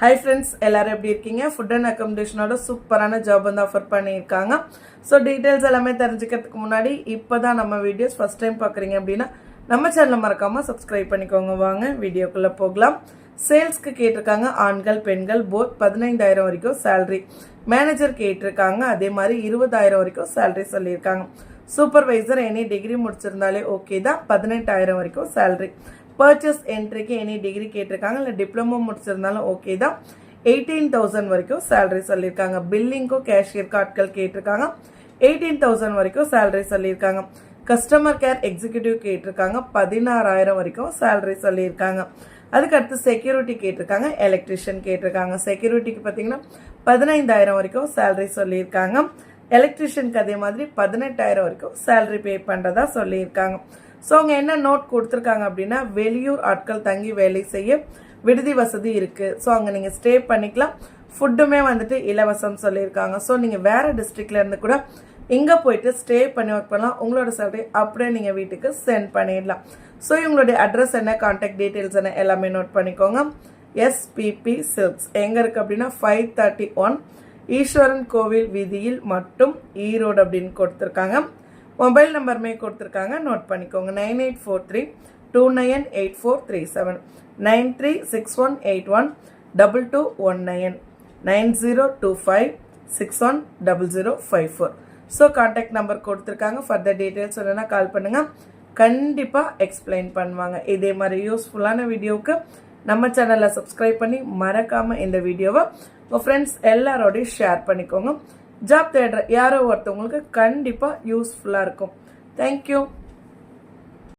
Hi friends எல்லோரும் எப்படி இருக்கீங்க? ஃபுட் அண்ட் அக்காமடேஷனோட சூப்பரான ஜாப் வந்து ஆஃபர் பண்ணியிருக்காங்க. ஸோ டீட்டெயில்ஸ் எல்லாமே தெரிஞ்சுக்கிறதுக்கு முன்னாடி இப்போ தான் நம்ம வீடியோஸ் ஃபஸ்ட் டைம் பார்க்குறீங்க அப்படின்னா நம்ம சேனலை மறக்காமல் சப்ஸ்கிரைப் பண்ணிக்கோங்க. வாங்க வீடியோக்குள்ளே போகலாம். சேல்ஸ்க்கு கேட்டிருக்காங்க ஆண்கள் பெண்கள் போத் பதினைந்தாயிரம் வரைக்கும் சேல்ரி மேனேஜர் கேட்டிருக்காங்க அதே மாதிரி இருபதாயிரம் வரைக்கும் சேல்ரி சொல்லியிருக்காங்க. சூப்பர்வைசர் எனி டிகிரி முடிச்சிருந்தாலே ஓகே தான் பதினெட்டாயிரம் வரைக்கும் சேல்ரி பர்ச்சேஸ் என்ட்ரிக்கு எனி டிகிரி கேட்டிருக்காங்க. இல்லை டிப்ளமோ முடிச்சிருந்தாலும் ஓகே தான். எயிட்டீன் தௌசண்ட் வரைக்கும் சேலரி சொல்லியிருக்காங்க. பில்லிங்க்கும் கேஷியர் ஆட்கள் கேட்டிருக்காங்க. எயிட்டீன் தௌசண்ட் வரைக்கும் சேலரி சொல்லியிருக்காங்க. கஸ்டமர் கேர் எக்ஸிக்யூட்டிவ் கேட்டிருக்காங்க. பதினாறாயிரம் வரைக்கும் சேலரி சொல்லியிருக்காங்க. அதுக்கடுத்து செக்யூரிட்டி கேட்டிருக்காங்க. எலக்ட்ரிஷியன் கேட்டிருக்காங்க. செக்யூரிட்டிக்கு பார்த்தீங்கன்னா பதினைந்தாயிரம் வரைக்கும் சேலரி சொல்லியிருக்காங்க. எலக்ட்ரிஷியனுக்கு அதே மாதிரி பதினெட்டாயிரம் வரைக்கும் சேலரி பே பண்ணுறதா சொல்லியிருக்காங்க. ஸோ அவங்க என்ன நோட் கொடுத்துருக்காங்க அப்படின்னா வெளியூர் ஆட்கள் தங்கி வேலை செய்ய விடுதி வசதி இருக்குது ஸோ அங்கே நீங்கள் ஸ்டே பண்ணிக்கலாம். ஃபுட்டுமே வந்துட்டு இலவசம் சொல்லியிருக்காங்க. ஸோ நீங்கள் வேறு டிஸ்ட்ரிக்ட்லேருந்து கூட இங்கே போயிட்டு ஸ்டே பண்ணி ஒர்க் பண்ணலாம். உங்களோட சேலரி அப்படியே நீங்கள் வீட்டுக்கு சென்ட் பண்ணிடலாம். ஸோ இவங்களுடைய அட்ரஸ் என்ன கான்டாக்ட் டீட்டெயில்ஸ் என்ன எல்லாமே நோட் பண்ணிக்கோங்க. எஸ்பிபி சில்க்ஸ் எங்கே இருக்குது அப்படின்னா ஃபைவ் தேர்ட்டி ஒன் ஈஸ்வரன் கோவில் வீதியில் மட்டும் ஈரோடு அப்படின்னு கொடுத்துருக்காங்க. மொபைல் நம்பருமே கொடுத்துருக்காங்க. நோட் பண்ணிக்கோங்க. Nine eight four three two nine eight four three seven. Nine three six one eight one double two one nine. Nine zero two five six one double zero five four. So contact number கொடுத்துருக்காங்க. Further details வேணுன்னா call பண்ணுங்கள் கண்டிப்பாக explain பண்ணுவாங்க. இதே மாதிரி யூஸ்ஃபுல்லான வீடியோவுக்கு நம்ம சேனலை சப்ஸ்கிரைப் பண்ணி மறக்காமல் இந்த வீடியோவை உங்கள் ஃப்ரெண்ட்ஸ் எல்லாரோடையும் ஷேர் பண்ணிக்கோங்க. ஜாப் தேடுற யாரோ ஒருத்தவங்களுக்கு கண்டிப்பாக யூஸ்ஃபுல்லாக இருக்கும். தேங்க்யூ